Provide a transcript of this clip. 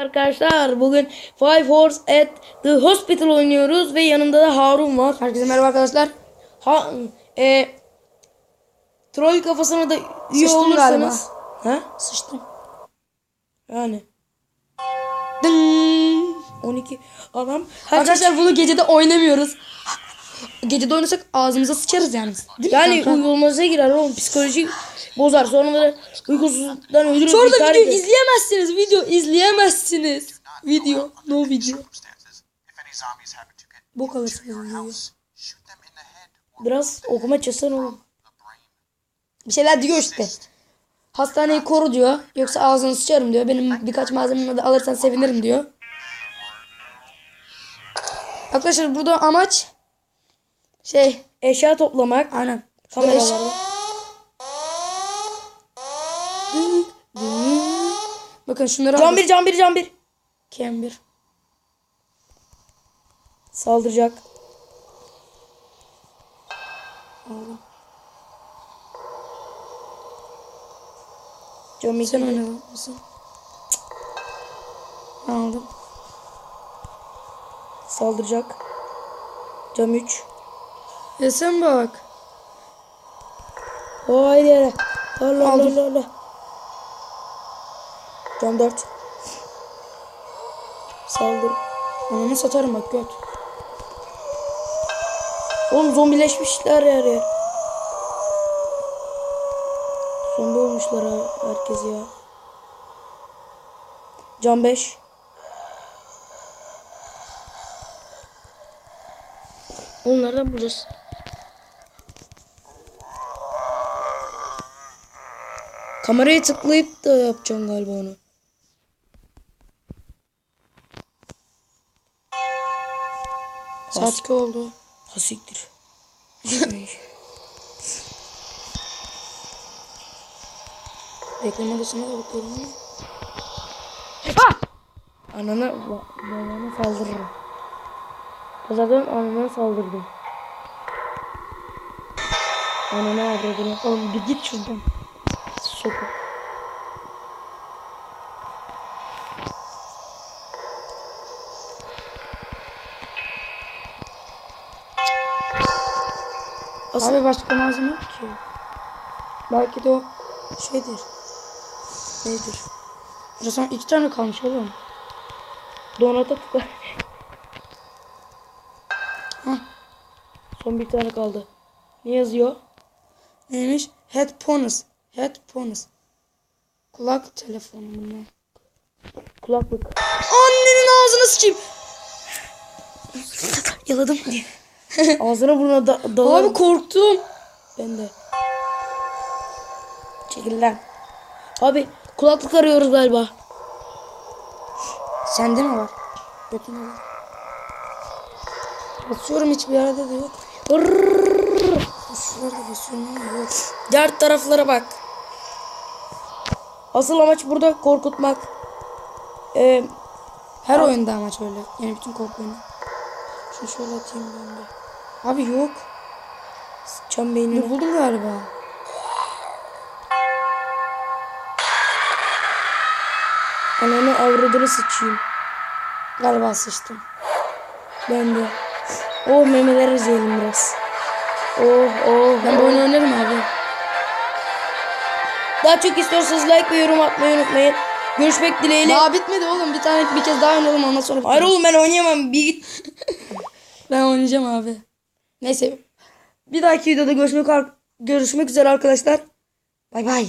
Arkadaşlar bugün Five Horse at the Hospital oynuyoruz ve yanımda da Harun var. Herkese merhaba arkadaşlar. Ha, e, troll kafasına da üye Sıçtım olursanız. Ha? Sıçtım. Yani. Dın. 12 adam. Arkadaşlar bunu gecede oynamıyoruz. Gecede oynasak ağzımıza sıçarız yani. Değil yani kanka? uygulamanıza girer oğlum psikoloji bozar. Sonra da uykusuzluktan ölürüz. Sonra da video izleyemezsiniz. Video izleyemezsiniz. Video. No video. Bok alırsınız Biraz okuma çalışsana oğlum. Bir şeyler diyor işte. Hastaneyi koru diyor. Yoksa ağzını sıçarım diyor. Benim birkaç malzememi de alırsan sevinirim diyor. Arkadaşlar burada amaç şey Eşya toplamak. aynen. Kameralarda. Bakın şunları Can aldım. bir can bir can bir. Kem bir. Saldıracak. Cam Sen oynadın mısın? Aldım. Saldıracak. Cam 3. Ya sen bak. Haydi. Allah. Allah Allah. Cam 4. Saldır. Ananı satarım bak göt. Oğlum zombileşmişler her yer. Zombi olmuşlar ha, herkes ya. Cam 5. Oğlum nereden bulacağız? Kameraya tıklayıp da yapacağım galiba onu. Saat 2 oldu. Ha siktir. Bekleme odasına da bakıyorum. Anana, ba- babana saldırırım. Kazadan anana saldırdım. Anana avradını. Oğlum bir git şuradan. Sokak. Abi başka malzeme yok ki. Belki de o şeydir. Nedir? Burada son iki tane kalmış oğlum. donata tıkla. Hah. Son bir tane kaldı. Ne yazıyor? Neymiş? Headphones. Headphones. Kulak telefonu bunlar. Kulaklık. Annenin ağzına sıçayım. Yaladım diye. Ağzına burnuna da dalarım. Abi korktum. Ben de. Çekil lan. Abi kulaklık arıyoruz galiba. Sende mi var? Götünde var. Basıyorum hiçbir yerde de yok. Şurada basıyorum. Diğer taraflara bak. Asıl amaç burada korkutmak. Ee, Her oyunda amaç öyle. Yani bütün korku oyunu. Şunu şöyle atayım ben de. Abi yok. Ne beynini. buldum galiba. Ananı avradını sıçayım. Galiba sıçtım. Ben de. Oh memeler izleyelim biraz. Oh oh. Ben bu oyunu oynarım abi. Daha çok istiyorsanız like ve yorum atmayı unutmayın. Görüşmek dileğiyle. Daha bitmedi oğlum. Bir tane bir kez daha oynayalım ondan sonra. Hayır oğlum ben oynayamam. Bir git. Ben oynayacağım abi. Neyse. Bir dahaki videoda görüşmek, görüşmek üzere arkadaşlar. Bay bay.